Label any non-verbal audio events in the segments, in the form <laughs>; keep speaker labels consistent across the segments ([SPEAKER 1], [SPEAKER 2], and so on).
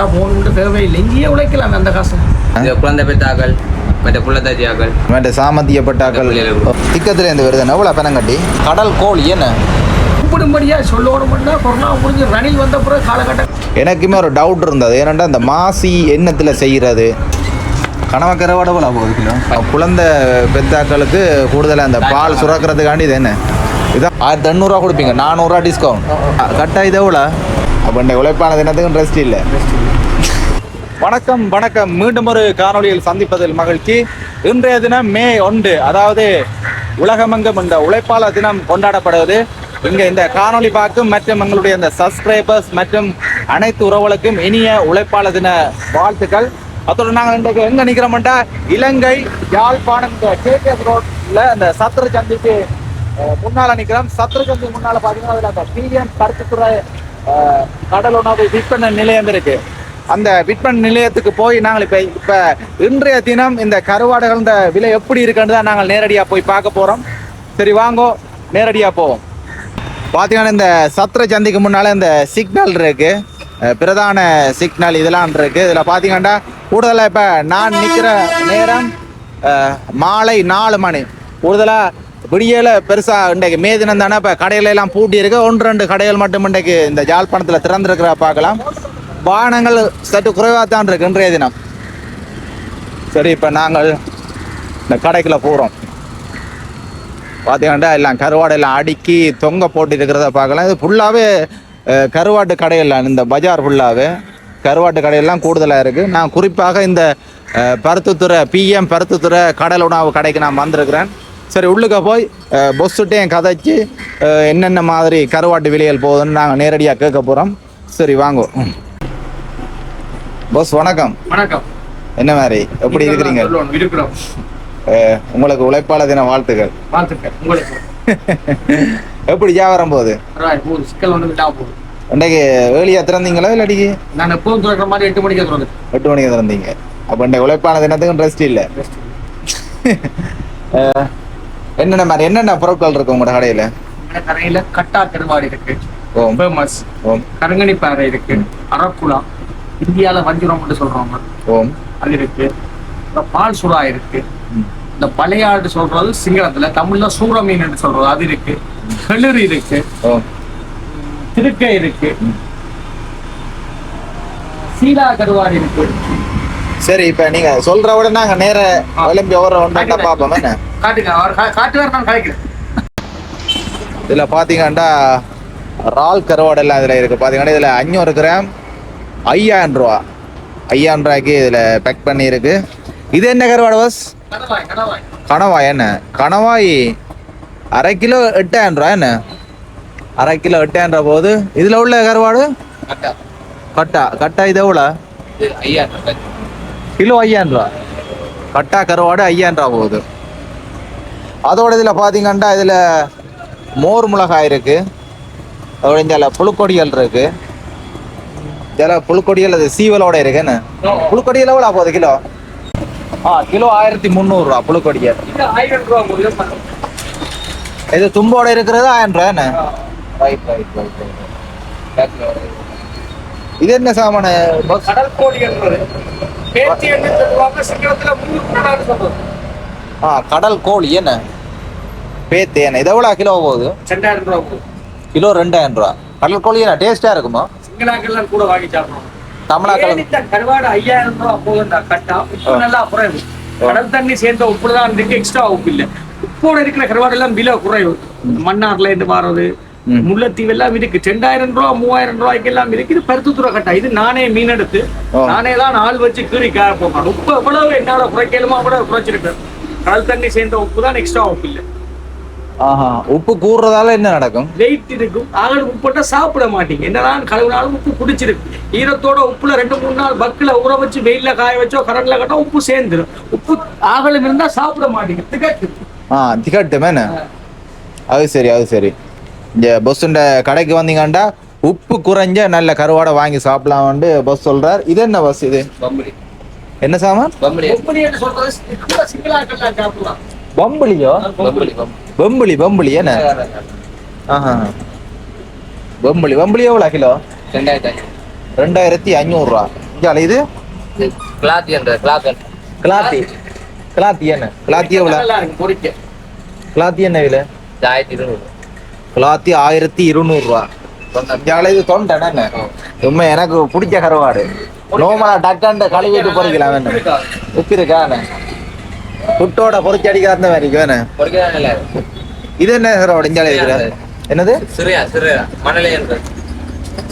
[SPEAKER 1] அங்கடா போகணுன்ட்டு தேவையில்லை. இங்கேயே உழைக்கலாம் அந்த காசு.
[SPEAKER 2] இந்த குழந்தை பெற்றாக்கள் மற்ற புள்ளத்தாச்சியாக்கள்
[SPEAKER 3] மற்ற சாமந்தியப்பட்டாக்கள்
[SPEAKER 2] பிள்ளைகளுக்கு.
[SPEAKER 3] திக்கத்துல இருந்து வருது. எவ்வளோ பணங்கட்டி கடல் கோழி என்ன?
[SPEAKER 1] கூப்பிடும்படியா சொல்லணும்னா கொரோனா முடிஞ்சு ரணில் வந்த பிறகு காலகட்டம்
[SPEAKER 3] எனக்குமே ஒரு டவுட் இருந்தது. ஏன்னா இந்த மாசி எண்ணத்தில் செய்கிறது கனவக்கரை விட போகுது கிலோ. குழந்தை பெத்தாக்களுக்கு கூடுதலாக அந்த பால் சுரக்கிறதுக்காண்டி இது என்ன? இதான் ஆயிரத்தி எண்ணூறுரூவா கொடுப்பீங்க. நானூறுரூவா டிஸ்கவுண்ட் கட்டா இது எவ்வளோ? அப்போ இந்த உழைப்பான தினத்துக்கும் ரெஸ்ட் இல்லை. வணக்கம் வணக்கம். மீண்டும் ஒரு காணொளியில் சந்திப்பதில் மகிழ்ச்சி. இன்றைய தினம் மே ஒன்று அதாவது உலகமெங்கும் இந்த உழைப்பாளர் தினம் கொண்டாடப்படுவது. இங்கே இந்த காணொளி பார்க்கும் மற்றும் எங்களுடைய இந்த சப்ஸ்கிரைபர்ஸ் மற்றும் அனைத்து உறவுகளுக்கும் இனிய உழைப்பாளர் தின வாழ்த்துக்கள். அதோட நாங்கள் இன்றைக்கு எங்கே நிக்கிறோம்டா இலங்கை யாழ்ப்பாணம் இந்த கேகேஎஸ் ரோட்ல இந்த சத்திர சந்திக்கு முன்னால் நிற்கிறோம். நிக்கிறோம் சத்திர சந்தி முன்னால் பார்த்தீங்கன்னா அதில் அந்த பிஎம் பருத்தித்துறை கடல் உணவு விற்பனை நிலையம் இருக்கு. அந்த விற்பனை நிலையத்துக்கு போய் நாங்கள் இப்ப இப்ப இன்றைய தினம் இந்த கருவாடுகள் இந்த விலை எப்படி இருக்குன்னு தான் நாங்கள் நேரடியா போய் பார்க்க போறோம். சரி வாங்கோ நேரடியா போவோம். பார்த்தீங்கன்னா இந்த சத்திர சந்திக்கு முன்னால இந்த சிக்னல் இருக்கு. பிரதான சிக்னல் இதெல்லாம் இருக்கு. இதுல பாத்தீங்கன்னா கூடுதலா இப்ப நான் நிக்கிற நேரம் மாலை நாலு மணி. கூடுதலா விடியல பெருசா இன்றைக்கு மே தினம் தானே இப்ப கடையில எல்லாம் பூட்டி இருக்கு. ஒன்று ரெண்டு கடைகள் மட்டும் இன்றைக்கு இந்த ஜாழ்ப்பாணத்துல திறந்திருக்கிற பார்க்கலாம். வாகனங்கள் சற்று குறைவாக தான் இருக்கு இன்றைய தினம். சரி இப்போ நாங்கள் இந்த கடைக்குள்ள போகிறோம் பார்த்தீங்கன்னா எல்லாம் கருவாடு எல்லாம் அடுக்கி தொங்க போட்டு இருக்கிறத பார்க்கலாம். இது ஃபுல்லாகவே கருவாட்டு கடையெல்லாம் இந்த பஜார் ஃபுல்லாகவே கருவாட்டு கடையெல்லாம் கூடுதலாக இருக்குது நான் குறிப்பாக இந்த பருத்துத்துறை பிஎம் பருத்துத்துறை கடல் உணவு கடைக்கு நான் வந்திருக்கிறேன். சரி உள்ளுக்க போய் பொஸ்ஸுட்டையும் கதைச்சு என்னென்ன மாதிரி கருவாட்டு விலைகள் போகுதுன்னு நாங்கள் நேரடியாக கேட்க போகிறோம் சரி வாங்குவோம் பாஸ் வணக்கம்.
[SPEAKER 1] வணக்கம்.
[SPEAKER 3] என்ன மாதிரி? எப்படி இருக்கிறீங்க? உங்களுக்கு உழைப்பாளர் தின வாழ்த்துக்கள்.
[SPEAKER 1] வாழ்த்துக்கள் உங்களுக்கு. <laughs>
[SPEAKER 3] எப்படி வியாபாரம் போகுது?
[SPEAKER 1] சிக்கல் ஒன்று போகுது.
[SPEAKER 3] இன்றைக்கு ஏழியா திறந்தீங்களா இல்லாட்டி
[SPEAKER 1] நான் எப்பவும் திறக்கிற மாதிரி எட்டு மணிக்கு திறந்து
[SPEAKER 3] எட்டு மணிக்கு திறந்தீங்க. அப்போ இந்த உழைப்பான தினத்துக்கும் ரெஸ்ட் இல்லை. <laughs> என்னென்ன மாதிரி என்னென்ன பொருட்கள் இருக்கு உங்களோட கடையில்?
[SPEAKER 1] கரையில கட்டா கருவாடு இருக்கு ஃபேமஸ்.
[SPEAKER 3] ஓம்.
[SPEAKER 1] கருங்கணி பாறை இருக்கு அரக்குலா இந்தியால வஞ்சிரம் சொல்றவங்க
[SPEAKER 3] ஓம்.
[SPEAKER 1] அது இருக்கு. பால் சுறா இருக்கு. இந்த பழையாடு சொல்றது சிங்களத்துல தமிழ்ல சூற மீன் சொல்றது அது இருக்கு. கிளிறு இருக்கு. திருக்கை இருக்கு. சீலா கருவாடு இருக்கு.
[SPEAKER 3] சரி இப்போ நீங்க சொல்ற விட நாங்க நேர விளம்பி ஓர ஒன்றா பார்ப்போம் என்ன?
[SPEAKER 1] காட்டுங்க அவர் காட்டுவார் நான் கலைக்கிறேன்.
[SPEAKER 3] இதுல பாத்தீங்கன்னா ரால் கருவாடு எல்லாம் இதுல இருக்கு. பாத்தீங்கன்னா இதுல அஞ்சூறு கிராம் ஐயாயிரம் ரூபா. ஐயாயிரம் ரூபாய்க்கு இதுல பேக் பண்ணி இருக்கு இது என்ன கருவாடு பஸ்
[SPEAKER 1] கணவாய்
[SPEAKER 3] என்ன? கணவாய் அரை கிலோ எட்டாயிரம் ரூபா என்ன? அரை கிலோ எட்டாயிரம் ரூபா போகுது. இதுல உள்ள கருவாடு?
[SPEAKER 1] கட்டா.
[SPEAKER 3] கட்டா. இது எவ்வளோ? கிலோ ஐயாயிரம் ரூபா. கட்டா கருவாடு ஐயாயிரம் ரூபா போகுது. அதோட இதில் பார்த்தீங்கன்னா இதில் மோர் மிளகாய் இருக்கு. அதோட இதில் புழுக்கொடிகள் இருக்கு. இதில் புழுக்கொடிகள் அது சீவலோட இருக்கு. என்ன? புழுக்கொடிகள் எவ்வளோ போகுது கிலோ? ஆ கிலோ ஆயிரத்தி முந்நூறுரூவா புழுக்கொடிகள்
[SPEAKER 1] இது
[SPEAKER 3] தும்போட இருக்கிறது ஆயிரம் ரூபா என்ன? ரைட் ரைட் ரைட் இது என்ன சாமான?
[SPEAKER 1] கடல் சொல்லுவாங்க சிங்களத்துல மூணு கூடாது சொல்றது
[SPEAKER 3] ஆ கடல் கோழி என்ன? பேத்து என்ன? இது எவ்வளோ கிலோ போகுது?
[SPEAKER 1] ரெண்டாயிரம் ரூபா போகுது.
[SPEAKER 3] கிலோ ரெண்டாயிரம் ரூபா. கடல் கோழி என்ன? டேஸ்டா இருக்குமா?
[SPEAKER 1] சிங்களாக்கெல்லாம் கூட வாங்கி சாப்பிடுவோம்.
[SPEAKER 3] தமிழாக்கள்
[SPEAKER 1] கருவாடு ஐயாயிரம் ரூபா போகுதுண்டா கட்டா. உப்பு நல்லா குறைவு. கடல் தண்ணி சேர்ந்த உப்பு தான் இருக்கு எக்ஸ்ட்ரா உப்பு இல்ல. உப்போட இருக்கிற கருவாடு எல்லாம் விலை குறைவு. மன்னார்ல இருந்து
[SPEAKER 3] ம்.
[SPEAKER 1] முல்லைத்தீவு எல்லாம் இருக்கு ரெண்டாயிரம் ரூபா மூவாயிரம் ரூபாய்க்கு எல்லாம் இருக்கு இது பருத்துத்துறை கட்டா. இது நானே மீன் எடுத்து. நானே தான் ஆள் வச்சு கீறி காய போகணும் உப்பு எவ்வளவு என்னால குறைக்கலுமோ அவ்வளவு குறைச்சிருக்கேன். கடல் தண்ணி சேர்ந்த உப்பு தான் எக்ஸ்ட்ரா உப்பு இல்ல.
[SPEAKER 3] ஆஹா உப்பு கூடுறதால என்ன நடக்கும்?
[SPEAKER 1] வெயிட் இருக்கும். ஆகல் உப்பு போட்டா சாப்பிட மாட்டீங்க. என்னதான் கழுவினாலும் உப்பு குடிச்சிருக்கு. ஈரத்தோட உப்புல ரெண்டு மூணு நாள் பக்கில ஊற வச்சு வெயில்ல காய வச்சோ கரண்ட்ல கட்டோ உப்பு சேர்ந்துரும். உப்பு ஆகலம் இருந்தா சாப்பிட மாட்டீங்க. திகட்டு.
[SPEAKER 3] ஆ திகட்டுமே என்ன அது சரி அது சரி. இந்த பஸ்ஸுண்ட கடைக்கு வந்தீங்கன்னா உப்பு குறைஞ்ச நல்ல கருவாடை வாங்கி சாப்பிடலாம்னு பஸ் சொல்றார். இது என்ன பஸ் இது?
[SPEAKER 2] பம்புலி
[SPEAKER 3] என்ன சாமான்?
[SPEAKER 2] பம்புலி.
[SPEAKER 3] வெம்புலி வெம்புலி என்ன? ஆஹா. வெம்புலி வெம்புலி எவ்வளோ கிலோ?
[SPEAKER 2] ரெண்டாயிரத்தி
[SPEAKER 3] அஞ்சூறுரூவா இஞ்சால இது?
[SPEAKER 2] கிளாத்தி
[SPEAKER 3] கிளாத்தி கிளாத்தி. என்ன? கிளாத்தி எவ்வளோ? கிளாத்தி என்ன விலை?
[SPEAKER 2] ஆயிரத்தி இருநூறு.
[SPEAKER 3] கிளாத்தி ஆயிரத்தி இருநூறுவா இஞ்சால இது தொண்டை என்ன? உண்மை எனக்கு பிடிச்ச கருவாடு. நோமலா டக்காண்ட கழுவிட்டு பொறிக்கலாம் வேணும் உப்பு இருக்கா புட்டோட பொறிச்சு அடிக்கிற அந்த மாதிரி வேணும் இது என்ன இஞ்சால இருக்கிற? என்னது?
[SPEAKER 2] சிறியா சிறியா மணலை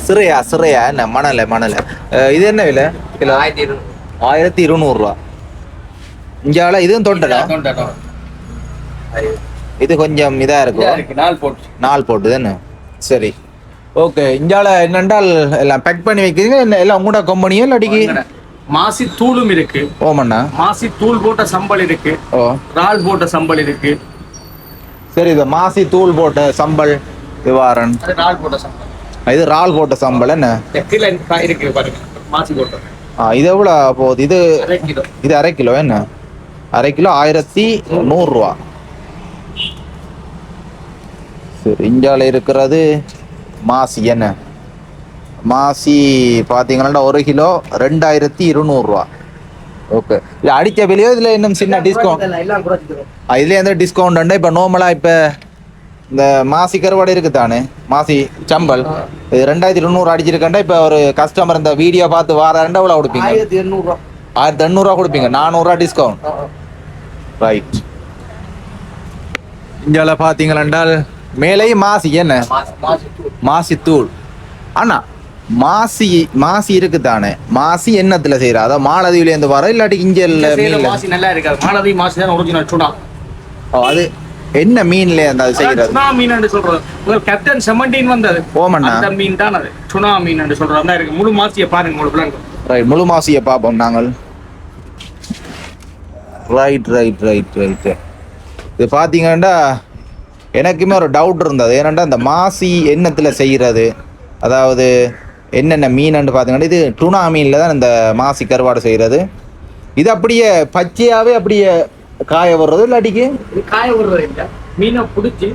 [SPEAKER 3] சிறையா சிறையா என்ன? மணலை மணலை. இது என்ன விலை? கிலோ?
[SPEAKER 2] ஆயிரத்தி
[SPEAKER 3] ஆயிரத்தி இருநூறுவா. இஞ்சால இதுவும் தொண்டடா இது கொஞ்சம் இதா
[SPEAKER 1] இதா
[SPEAKER 3] இருக்கும்
[SPEAKER 1] இருக்கு. நாள் போட்டு.
[SPEAKER 3] நாள் போட்டு தானே சரி. ஓகே இஞ்சால என்னென்றால் எல்லாம் பேக் பண்ணி வைக்கிறீங்க என்ன எல்லாம் உங்களோட கம்பெனியோ இல்லாட்டிக்கு
[SPEAKER 1] மாசி தூளும் இருக்கு.
[SPEAKER 3] ஓமண்ணா.
[SPEAKER 1] மாசி தூள் போட்ட சம்பல் இருக்கு.
[SPEAKER 3] ஓ.
[SPEAKER 1] இறால் போட்ட சம்பல் இருக்கு.
[SPEAKER 3] சரி இது மாசி தூள் போட்ட சம்பல் திவாரன்
[SPEAKER 1] அது இறால் போட்ட சம்பல்.
[SPEAKER 3] இது ரால் போட்ட சம்பல் என்ன?
[SPEAKER 1] இருக்கு பாருங்க. மாசி போட்ட.
[SPEAKER 3] ஆ இது எவ்வளோ போகுது? இது இது அரை கிலோ என்ன? அரை கிலோ ஆயிரத்தி நூறுரூவா. சரி இந்தியாவில் இருக்கிறது மாசி என்ன? மாசி பார்த்தீங்கன்னா ஒரு கிலோ ரெண்டாயிரத்தி இருநூறுவா. ஓகே. இது அடித்த விலையோ இதில் இன்னும் சின்ன டிஸ்கவுண்ட்
[SPEAKER 1] எல்லாம் குறைச்சிக்கிறோம்
[SPEAKER 3] இதுல எந்த டிஸ்கவுண்ட் உண்டு? இப்போ நார்மலாக இப்போ இந்த மாசி கருவாடு இருக்கு தானே மாசி சம்பல். இது ரெண்டாயிரத்தி இருநூறு அடிச்சிருக்கேன்டா இப்போ ஒரு கஸ்டமர் இந்த வீடியோ பார்த்து வாராண்டா எவ்வளோ கொடுப்பீங்க?
[SPEAKER 1] ஆயிரத்தி
[SPEAKER 3] எண்ணூறுவா. கொடுப்பீங்க. நானூறுரூவா டிஸ்கவுண்ட் ரைட் இந்தியாவில் பார்த்தீங்களென்றால் மேலேயும் மாசி என்ன?
[SPEAKER 1] மாசி தூள்.
[SPEAKER 3] அண்ணா மாசி மாசி இருக்கு தானே மாசி எண்ணத்துல செய்யறா அதாவது மாலதீவுலேருந்து வர இல்லாட்டி இங்க
[SPEAKER 1] மாசி நல்லா இருக்காது மாலதி மாசி தான் ஒரிஜினல்
[SPEAKER 3] ஓ, அது என்ன மீன்ல அந்த அது செய்யறது
[SPEAKER 1] சுனா மீன் சொல்றது உங்கள் கேப்டன் செவன்டீன் வந்தது.
[SPEAKER 3] ஓமண்ணா?
[SPEAKER 1] அந்த மீன் தான் அது. சுனா மீன் என்று சொல்றது தான் இருக்கு. முழு மாசியை பாருங்க பிள்ளைங்க
[SPEAKER 3] ரைட் முழு மாசியை பார்ப்போம் நாங்கள். ரைட் ரைட் ரைட் ரைட் இது பார்த்தீங்கன்னா எனக்குமே ஒரு டவுட் இருந்தது. ஏன்னாண்டா இந்த மாசி எண்ணத்தில் செய்கிறது அதாவது என்னென்ன மீனுன்னு பார்த்தீங்கன்னா இது டுனா மீனில் தான் இந்த மாசி கருவாடு செய்கிறது. இது அப்படியே பச்சையாகவே அப்படியே காய வர்றது இல்லாட்டிக்கு?
[SPEAKER 1] இது காய விடுறது இல்லை. மீனை பிடிச்சி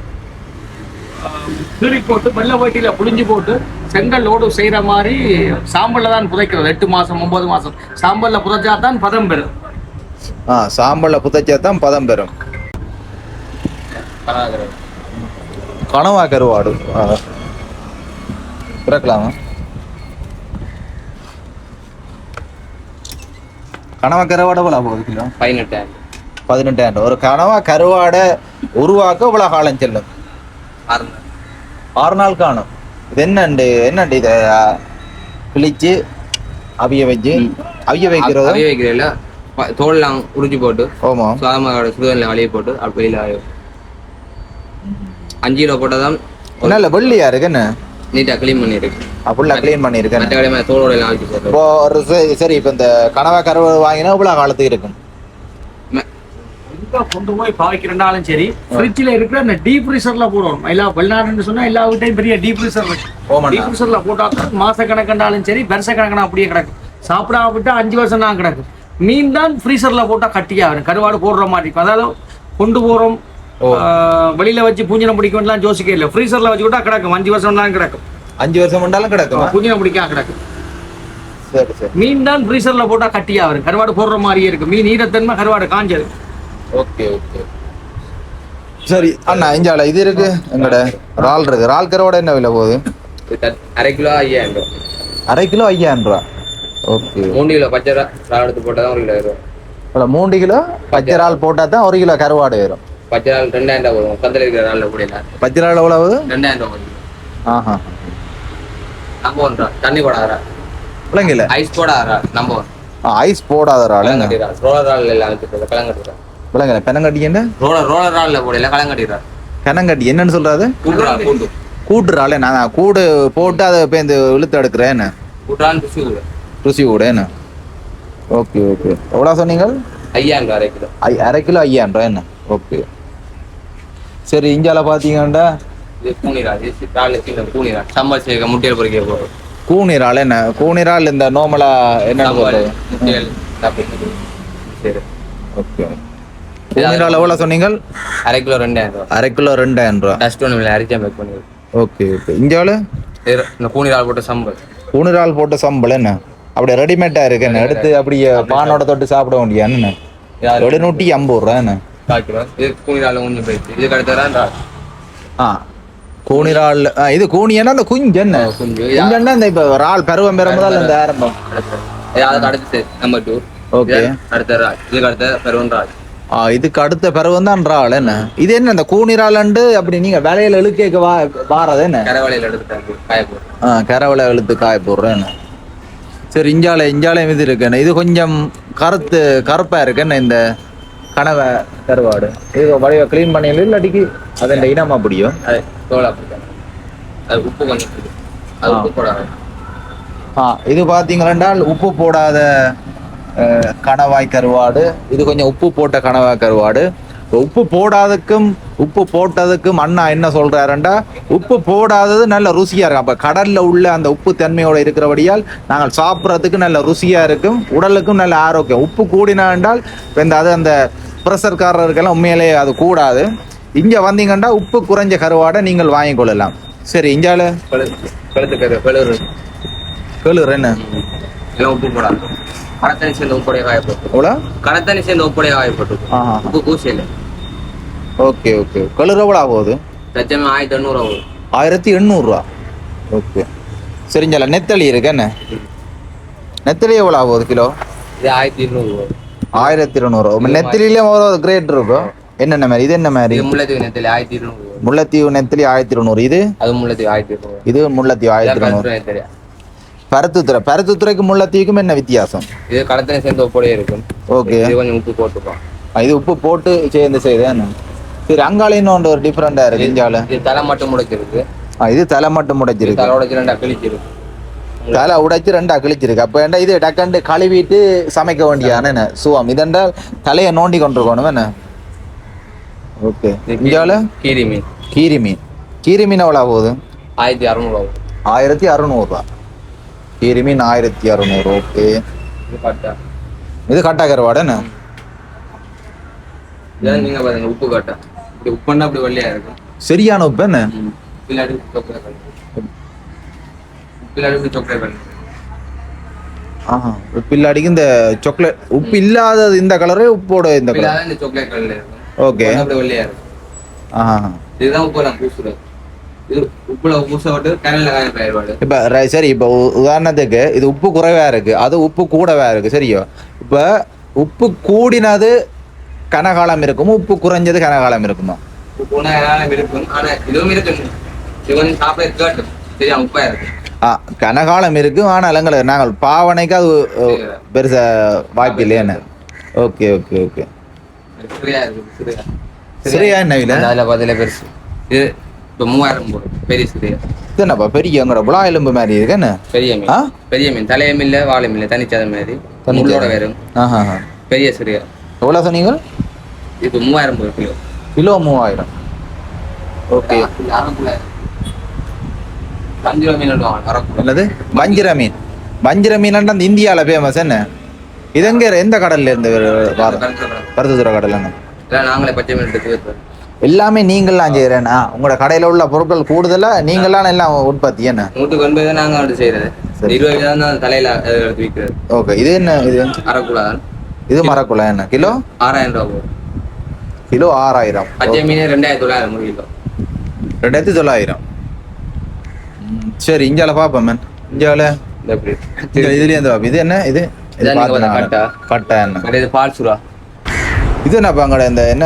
[SPEAKER 1] கீறி போட்டு வெள்ளை வட்டியில புளிஞ்சு போட்டு செங்கல்லோடு செய்யற மாதிரி சாம்பல்ல தான் புதைக்கிறது. எட்டு மாசம் ஒன்பது மாசம். சாம்பல்ல புதைச்சா தான் பதம் பெறும்.
[SPEAKER 3] ஆ சாம்பலில் புதைச்சா தான் பதம் பெறும். கனவா கருவாடு ஆ. பிறக்கலாமா கனவா கருவாடு எவ்வளோ போகுது கிலோ?
[SPEAKER 2] பதினெட்டாயிரம்
[SPEAKER 3] பதினெட்டாயிரம் ஒரு கனவா கருவாடை உருவாக்க இவ்வளோ காலம் செல்லும்? ஆறு நாள். காணும். இது என்னண்டு என்னண்டு இதை? கிழிச்சு அவிய வச்சு அவிய வைக்கிறது?
[SPEAKER 2] அவிய வைக்கிறதுல தோல்லாம் உறிஞ்சி போட்டு
[SPEAKER 3] ஓமா
[SPEAKER 2] சாதமாக சுடுதண்ணில் வழிய போட்டு அப்படி வெளியில் அஞ்சு கிலோ போட்டால் தான்
[SPEAKER 3] நல்ல வெள்ளியா இருக்கு என்ன?
[SPEAKER 2] நீட்டாக க்ளீன் பண்ணியிருக்கு
[SPEAKER 3] ஃபுல்லாக க்ளீன் பண்ணியிருக்கேன்
[SPEAKER 2] மற்ற தோலோட எல்லாம் வச்சு
[SPEAKER 3] இப்போ ஒரு சரி- சரி இப்போ இந்த கனவா கருவாடு வாங்கினா இவ்வளோ காலத்துக்கு இருக்கும்?
[SPEAKER 1] கொண்டு போய் பாவிக்கிறனாலும் சரி ஃப்ரிட்ஜில் இருக்கிற அந்த டீப் ஃப்ரீசர்ல போடணும். எல்லா வெளிநாடுன்னு சொன்னா எல்லா வீட்டையும் பெரிய டீப் ஃப்ரீசர் டீப் ஃப்ரீசர்ல போட்டா தான் மாச கணக்கண்டாலும் சரி வருஷ கணக்கனா அப்படியே கிடக்கும். சாப்பிடாம விட்டா அஞ்சு வருஷம் தான் கிடக்கும். மீன் தான் ஃப்ரீசர்ல போட்டா கட்டியா வரும் கருவாடு போடுற மாதிரி. அதாவது கொண்டு போறோம் வெளியில வச்சு பூஞ்சனை பிடிக்கணும்லாம் யோசிக்க இல்லை. ஃப்ரீசர்ல வச்சு விட்டா கிடக்கும். அஞ்சு வருஷம் தான் கிடக்கும்.
[SPEAKER 3] அஞ்சு வருஷம் பண்ணாலும் கிடக்குமா?
[SPEAKER 1] பூஞ்சனை பிடிக்காம கிடக்கும்.
[SPEAKER 3] சரி சரி.
[SPEAKER 1] மீன் தான் ஃப்ரீசர்ல போட்டா கட்டியா வரும். கருவாடு போடுற மாதிரியே இருக்கு மீன் ஈரத்தன்மை கருவாடு காஞ்சது.
[SPEAKER 3] Okay okay. சரி அண்ணா இஞ்சால இது இருக்கு. எங்கட? இறால் இருக்கு. இறால் கருவாடை என்ன விலை போகுது?
[SPEAKER 2] அரை கிலோ ஐயாயிரம் ரூபா.
[SPEAKER 3] அரை கிலோ ஐயாயிரம் ரூபா. ஓகே.
[SPEAKER 2] மூணு கிலோ பச்சை ரா- இறால் எடுத்து போட்டால் தான் ஒரு கிலோ வரும்.
[SPEAKER 3] மூணு கிலோ பச்சை இறால் போட்டால் தான் ஒரு கிலோ கருவாடு வரும்.
[SPEAKER 2] இறால் ரெண்டாயிரம் ரூபா வரும். பக்கத்தில் இருக்கிற இறாலில் கூட இல்லை.
[SPEAKER 3] பச்சை இறால் எவ்வளவு
[SPEAKER 2] ரெண்டாயிரம் ரூபா வரும்.
[SPEAKER 3] ஆஹா.
[SPEAKER 2] நம்ம ஒன்றா தண்ணி போடாதரா
[SPEAKER 3] பிள்ளைங்கல்ல
[SPEAKER 2] ஐஸ் போடாதரா நம்ம ஒன்று
[SPEAKER 3] ஐஸ் போடாத இறால் என்ன
[SPEAKER 2] கலங்கட்டிடுறா ரோலர் ரால் எல்லாம் வச்சுட்டு கலங்கட்டிடுறா
[SPEAKER 3] பிள்ளைங்கல்ல பெனங்கட்டி என்ன?
[SPEAKER 2] ரோலர் ரோலர் ராலில் போடல கலங்கட்டிடுறா
[SPEAKER 3] பெனங்கட்டி என்னன்னு சொல்றாரு
[SPEAKER 2] கூட்டு.
[SPEAKER 3] கூட்டு இறால் நான் கூடு போட்டு அதை இப்போ இந்த இழுத்து எடுக்கிறேன் என்ன?
[SPEAKER 2] கூட்டுறான்னு ருசி கூட.
[SPEAKER 3] ருசி கூட என்ன? Okay okay. எவ்வளோ சொன்னீங்க?
[SPEAKER 2] ஐயாயிரம் அரை கிலோ.
[SPEAKER 3] ஐ அரை கிலோ ஐயாயிரம் ரூபா என்ன? ஓகே. சரி இந்தியால
[SPEAKER 2] சேர்க்க முட்டையில் பொறிக்க போகிறோம்
[SPEAKER 3] கூனிரால் என்ன? கூனிரால் இந்த நோமலா என்ன
[SPEAKER 2] முட்டையில் சரி.
[SPEAKER 3] ஓகே. கூனிரால் எவ்வளோ சொன்னீங்க
[SPEAKER 2] அரை கிலோ ரெண்டாயிரம் ரூபா.
[SPEAKER 3] அரை கிலோ ரெண்டாயிரம் ரூபா.
[SPEAKER 2] டஸ்ட் ஒன்று இல்லை அரிச்சா பேக் பண்ணிடுறோம்.
[SPEAKER 3] Okay okay. இந்தியாவில்
[SPEAKER 2] இந்த கூனி ரால் போட்ட சம்பல்.
[SPEAKER 3] கூனிரால் போட்ட சம்பளம் என்ன? அப்படியே ரெடிமேடா இருக்கு என்ன? எடுத்து அப்படியே பானோட தொட்டு சாப்பிட வேண்டியான்னு எழுநூற்றி ஐம்பது ரூபா என்ன?
[SPEAKER 2] காய்க்கிறோம் இது கூனிரால கொஞ்சம் போயிடுச்சு இதுக்கு அடுத்ததான் இறால்.
[SPEAKER 3] ஆ. கூனிரால் இது கூனியன்னா அந்த குஞ்சு என்ன
[SPEAKER 2] குஞ்சு.
[SPEAKER 3] குஞ்சன்னா இந்த இப்போ இறால் பருவம் பெறும்போது இந்த ஆரம்பம்.
[SPEAKER 2] அதுக்கு அடுத்து நம்பர் டூ
[SPEAKER 3] Okay.
[SPEAKER 2] அடுத்த இறால் இதுக்கு அடுத்த பெருவன் இறால்
[SPEAKER 3] ஆ இதுக்கு அடுத்த பருவம் தான் என்ன? இது என்ன இந்த கூனிராலண்டு அப்படி நீங்க வேலையில இழுக்க வா வாரது என்ன?
[SPEAKER 2] கரவலையில் எடுத்துட்டாங்க காயப்போ
[SPEAKER 3] ஆ கரவலை இழுத்து காய போடுறேன் சரி இஞ்சால இஞ்சாலையும் இது இருக்குண்ணே இது கொஞ்சம் கருத்து கருப்பா இருக்குண்ணே இந்த கனவை கருவாடு இது வடிவ க்ளீன் பண்ணிடல இல்லாட்டிக்கு அது இந்த இனமா பிடிக்கும்
[SPEAKER 2] அது தோல் அது உப்பு கொஞ்சம் இருக்கு. அது உப்பு போடாது
[SPEAKER 3] ஆ இது பார்த்தீங்கன்னா உப்பு போடாத கணவாய் கருவாடு. இது கொஞ்சம் உப்பு போட்ட கணவாய் கருவாடு. உப்பு போடாததுக்கும் உப்பு போட்டதுக்கும் அண்ணா என்ன சொல்றாருண்டா? உப்பு போடாதது நல்ல ருசியா இருக்கும். அப்ப கடல்ல உள்ள அந்த உப்பு தன்மையோட இருக்கிறபடியால் நாங்கள் சாப்பிட்றதுக்கு நல்ல ருசியா இருக்கும். உடலுக்கும் நல்ல ஆரோக்கியம். உப்பு கூடினா என்றால் இந்த அது அந்த ப்ரெஷர்காரருக்கெல்லாம் உண்மையிலேயே அது கூடாது. இங்க வந்தீங்கன்னா உப்பு குறைஞ்ச கருவாடை நீங்கள் வாங்கிக் கொள்ளலாம். சரி இஞ்சால
[SPEAKER 2] கழுத்து
[SPEAKER 3] என்ன?
[SPEAKER 2] உப்பு போடாது கடத்தனி சேர்ந்த உப்புடைய காயப்பட்டு கடத்தனி சேர்ந்த உப்புடைய காயப்பட்டு உப்பு பூசியில்
[SPEAKER 3] ஓகே ஓகே கலர் எவ்வளோ ஆகுது
[SPEAKER 2] லட்சமே ஆயிரத்தி எண்ணூறு ஆகும்.
[SPEAKER 3] ஆயிரத்தி எண்ணூறுரூவா ஓகே சரிஞ்சல நெத்தலி இருக்கு என்ன? நெத்தலி எவ்வளோ ஆகுது கிலோ?
[SPEAKER 2] இது ஆயிரத்தி இருநூறு
[SPEAKER 3] ஆயிரத்தி இருநூறு நெத்திலிலேயும் ஒரு கிரேட் இருக்கும் என்னென்ன மாதிரி? இது என்ன மாதிரி?
[SPEAKER 2] முல்லைத்தீவு நெத்தலி ஆயிரத்தி இருநூறு.
[SPEAKER 3] முல்லைத்தீவு நெத்திலி ஆயிரத்தி இருநூறு. இது?
[SPEAKER 2] அது முல்லைத்தீவு ஆயிரத்தி இருநூறு.
[SPEAKER 3] இது முல்லைத்தீவு ஆயிரத்தி இருநூறு. பருத்துத்துறை பருத்துத்துறைக்கு முல்லைத்தீவுக்கும் என்ன வித்தியாசம்?
[SPEAKER 2] இது கடத்தனி சேர்ந்த உப்புடைய இருக்கும்.
[SPEAKER 3] ஓகே
[SPEAKER 2] இது கொஞ்சம் உப்பு போட்டுப்போம்.
[SPEAKER 3] இது உப்பு போட்டு சேர்ந்து செய்யுது என்ன? சரி அங்கால இன்னொன்று ஒரு டிஃப்ரெண்டாக இருக்கு இஞ்சால
[SPEAKER 2] இது தலை மட்டும் முடைச்சிருக்கு
[SPEAKER 3] இது தலை மட்டும் முடிச்சிருக்கு
[SPEAKER 2] தலையோட ரெண்டா கிழிச்சிருக்கு.
[SPEAKER 3] தலை உடைச்சு ரெண்டா கிழிச்சிருக்கு. அப்போ என்ன இது டக்கண்டு கழுவிட்டு சமைக்க வேண்டியான என்ன? சுவம். இதென்றால் தலையை நோண்டி கொண்டிருக்கணும் என்ன? ஓகே. இந்தியாவில்
[SPEAKER 2] கீரி மீன்.
[SPEAKER 3] கீரி மீன். கீரி மீன் எவ்வளோ போகுது
[SPEAKER 2] ஆயிரத்தி அறுநூறு
[SPEAKER 3] ஆயிரத்தி அறுநூறுவா கீரி மீன் ஆயிரத்தி அறுநூறு. ஓகே.
[SPEAKER 2] இது கட்டா.
[SPEAKER 3] கருவாடு என்ன?
[SPEAKER 2] இதான் நீங்க பாருங்க உப்பு கட்டா. உப்புன்னா அப்படி வெள்ளையா இருக்கும்.
[SPEAKER 3] சரியான உப்பு என்ன
[SPEAKER 2] பின்னாடி சாக்லேட்
[SPEAKER 3] ஆஹா இந்த சாக்லேட் உப்பு இல்லாதது இந்த கலரு உப்போட இந்த கலர்
[SPEAKER 2] இந்த சாக்லேட் கலர்ல
[SPEAKER 3] ஓகே.
[SPEAKER 2] அப்படி வெள்ளையா இருக்கும்.
[SPEAKER 3] ஆஹா.
[SPEAKER 2] இதுதான் உப்பு நான் பூசுறது
[SPEAKER 3] இப்போ சரி இப்போ உதாரணத்துக்கு இது உப்பு குறைவா இருக்கு அது உப்பு கூடவா இருக்கு சரியோ? இப்போ உப்பு கூடினது கனகாலம் இருக்குமோ. உப்பு குறைஞ்சது கனகாலம் இருக்குமா? கனகாலம் இருக்கும். ஆனால் எங்களுக்கு நாங்கள் பாவனைக்கு அது பெருசா வாய்ப்பு இல்லையானு ஓகே ஓகே ஓகே.
[SPEAKER 2] சிறியா
[SPEAKER 3] சரியா என்ன
[SPEAKER 2] அதுல பதில பெருசு. இது இப்போ மூவாயிரம் பெரிய சிறியா.
[SPEAKER 3] இது என்னப்பா பெரிய எங்களோட புலா எலும்பு மாதிரி இருக்கு என்ன?
[SPEAKER 2] பெரிய? மீன். பெரிய மீன். தலைய மீன்ல வாழை மீன்ல தனிச்சத மாதிரி. முள்ளோட வரும் பெரிய சிறியா.
[SPEAKER 3] எவ்வளோ சொன்னீங்க?
[SPEAKER 2] இது மூவாயிரம் போடும் கிலோ.
[SPEAKER 3] கிலோ மூவாயிரம். ஓகே.
[SPEAKER 2] ரூபா மீன்
[SPEAKER 3] என்னது? வஞ்சிர மீன். வஞ்சிர மீன் அந்த இந்தியாவில் ஃபேமஸ் என்ன? இது எங்க எந்த கடல்ல இருந்து பருத்துத்துறை கடல்
[SPEAKER 2] நாங்களே பச்சை மீன் எடுத்து
[SPEAKER 3] எல்லாமே நீங்களாம் செய்கிறேன்னா உங்களோட கடையில் உள்ள பொருட்கள் கூடுதலாக நீங்களாம் எல்லாம் உற்பத்தி என்ன?
[SPEAKER 2] நூற்றுக்கு ஒன்பது தான் நாங்கள் வந்து செய்யறது. இருபது தான் தலையில எடுத்து விற்கிறது.
[SPEAKER 3] ஓகே. இது என்ன இது?
[SPEAKER 2] தான்
[SPEAKER 3] இது மரக்குள்ள என்ன? கிலோ?
[SPEAKER 2] ஆறாயிரம் ரூபா
[SPEAKER 3] கிலோ ஆறாயிரம்.
[SPEAKER 2] பச்சை மீன் ரெண்டாயிரத்தி தொள்ளாயிரம் ஒரு கிலோ.
[SPEAKER 3] ரெண்டாயிரத்தி தொள்ளாயிரம். ம், சரி இந்தியாவில் பார்ப்போம் மேன் இந்தியாவில்
[SPEAKER 2] இந்த
[SPEAKER 3] இதுலேயே இந்த இது என்ன? இது?
[SPEAKER 2] கட்டா.
[SPEAKER 3] என்ன?
[SPEAKER 2] இது பால் சுறா.
[SPEAKER 3] இது என்னப்பா அங்கட இந்த என்ன